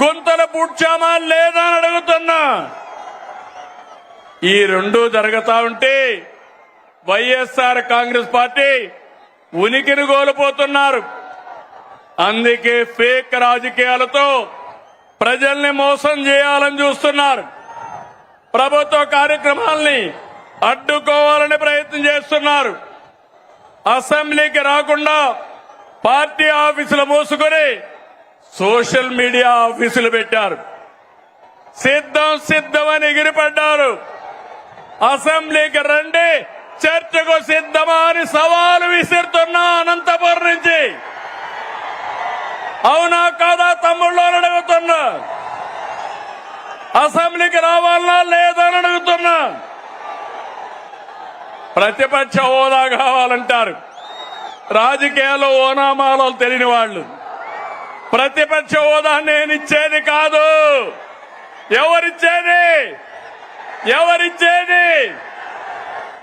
గుంతలు పూడ్చామా లేదా అని అడుగుతున్నా. ఈ రెండు జరుగుతా ఉంటే వైఎస్ఆర్ కాంగ్రెస్ పార్టీ ఉనికిని కోల్పోతున్నారు. అందుకే ఫేక్ రాజకీయాలతో ప్రజల్ని మోసం చేయాలని చూస్తున్నారు. ప్రభుత్వ కార్యక్రమాల్ని అడ్డుకోవాలని ప్రయత్నం చేస్తున్నారు. అసెంబ్లీకి రాకుండా పార్టీ ఆఫీసులు మూసుకొని సోషల్ మీడియా ఆఫీసులు పెట్టారు. సిద్ధం సిద్ధమని ఎగిరిపడ్డారు. అసెంబ్లీకి రండి చర్చకు సిద్ధమా అని సవాలు విసిరుతున్నా అనంతపురం నుంచి. అవునా కాదా తమ్ముళ్ళు అడుగుతున్నా. అసెంబ్లీకి రావాలనా లేదా అడుగుతున్నా. ప్రతిపక్ష హోదా కావాలంటారు. రాజకీయాల్లో ఓనామాలో తెలియని వాళ్ళు. ప్రతిపక్ష హోదా నేను ఇచ్చేది కాదు. ఎవరిచ్చేది? ఎవరిచ్చేది?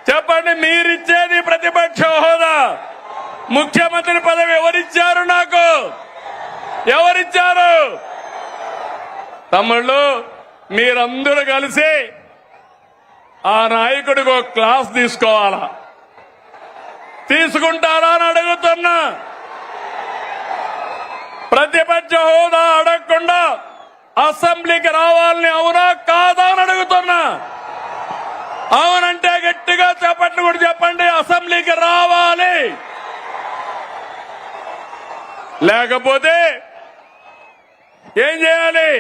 చెప్పండి మీరిచ్చేది ప్రతిపక్ష హోదా ముఖ్యమంత్రి పదవి ఎవరిచ్చారు నాకు? ఎవరిచ్చారు? తమ్ముళ్ళు మీరందరూ కలిసి ఆ నాయకుడికి ఒక క్లాస్ తీసుకోవాలా? తీసుకుంటారా అని అడుగుతున్నా. ప్రతిపక్ష హోదా అడగకుండా అసెంబ్లీకి రావాలని అవునా కాదా అని అడుగుతున్నా. అవునంటే గట్టిగా చెప్పండి కూడా చెప్పండి. అసెంబ్లీకి రావాలి. లేకపోతే ఏం చేయాలి?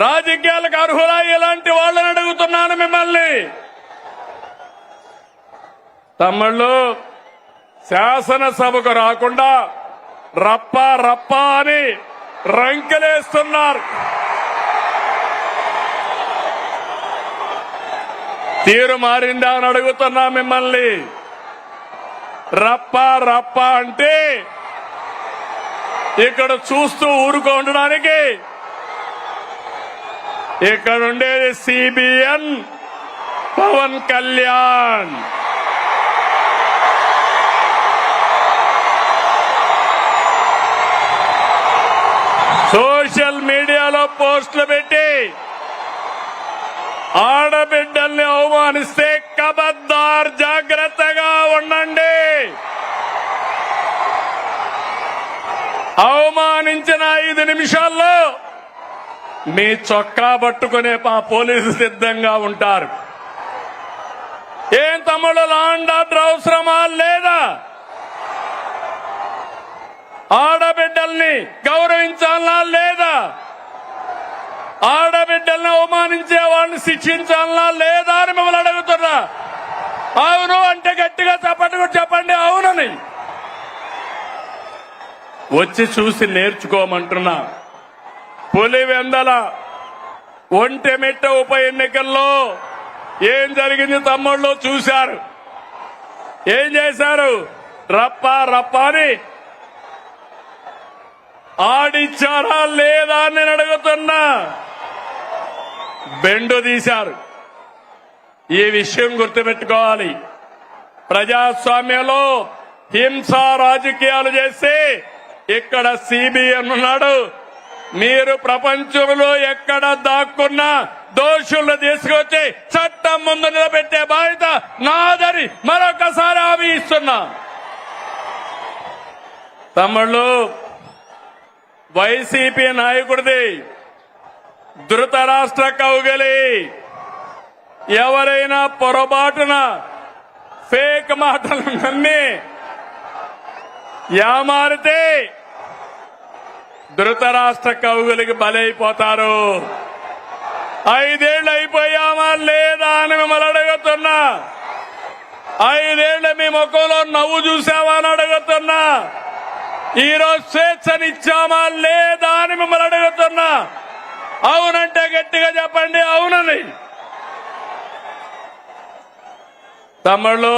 రాజకీయాలకు అర్హులా ఇలాంటి వాళ్ళని అడుగుతున్నాను మిమ్మల్ని. తమ్ముళ్ళు శాసనసభకు రాకుండా రప్ప రప్ప అని రంకెలేస్తున్నారు. తీరు మారిందా అని అడుగుతున్నా మిమ్మల్ని. రప్ప రప్ప అంటే ఇక్కడ చూస్తూ ఊరుకో ఉండడానికి. ఇక్కడ ఉండేది సిబిఎన్ పవన్ కళ్యాణ్. సోషల్ మీడియాలో పోస్టులు పెట్టి ఆడబిడ్డల్ని అవమానిస్తే కబద్దార్ జాగ్రత్తగా ఉండండి. అవమానించిన ఐదు నిమిషాల్లో మీ చొక్కా పట్టుకునే మా పోలీసు సిద్ధంగా ఉంటారు. ఏం తమ్ముడు లాండ్ ఆడబిడ్డల్ని గౌరవించాలా లేదా? ఆడబిడ్డల్ని అవమానించే వాళ్ళని శిక్షించాలా లేదా అని మిమ్మల్ని అడుగుతున్నా. అవును అంటే గట్టిగా చెప్పండి చెప్పండి అవునని. వచ్చి చూసి నేర్చుకోమంటున్నా. పులివెందల ఒంటెమిట్ట ఉప ఎన్నికల్లో ఏం జరిగింది తమ్ముళ్ళు చూశారు. ఏం చేశారు? రప్ప రప్ప అని ఆడిచ్చారా లేదా అని నేను అడుగుతున్నా. బెండు తీశారు. ఈ విషయం గుర్తుపెట్టుకోవాలి. ప్రజాస్వామ్యంలో హింస రాజకీయాలు చేస్తే ఇక్కడ సిబిఎన్ ఉన్నాడు మీరు ప్రపంచంలో ఎక్కడ దాక్కున్నా దోషులను తీసుకొచ్చి చట్టం ముందు నిలబెట్టే బాధ్యత నాదని మరొకసారి హామీ ఇస్తున్నా. తమ్ముళ్ళు వైసీపీ నాయకుడిది ధృతరాష్ట్ర కౌగలి. ఎవరైనా పొరపాటున ఫేక్ మాటలు నమ్మి యామారితే ధృతరాష్ట్ర కవుగులకి బలైపోతారు. ఐదేళ్ళు అయిపోయామా లేదా అని మిమ్మల్ని అడుగుతున్నా. ఐదేళ్ళు మీ ముఖంలో నవ్వు చూసావా అని అడుగుతున్నా. ఈరోజు స్వేచ్ఛనిచ్చామా లేదా అని మిమ్మల్ని అడుగుతున్నా. అవునంటే గట్టిగా చెప్పండి అవునని. తమ్ముళ్ళు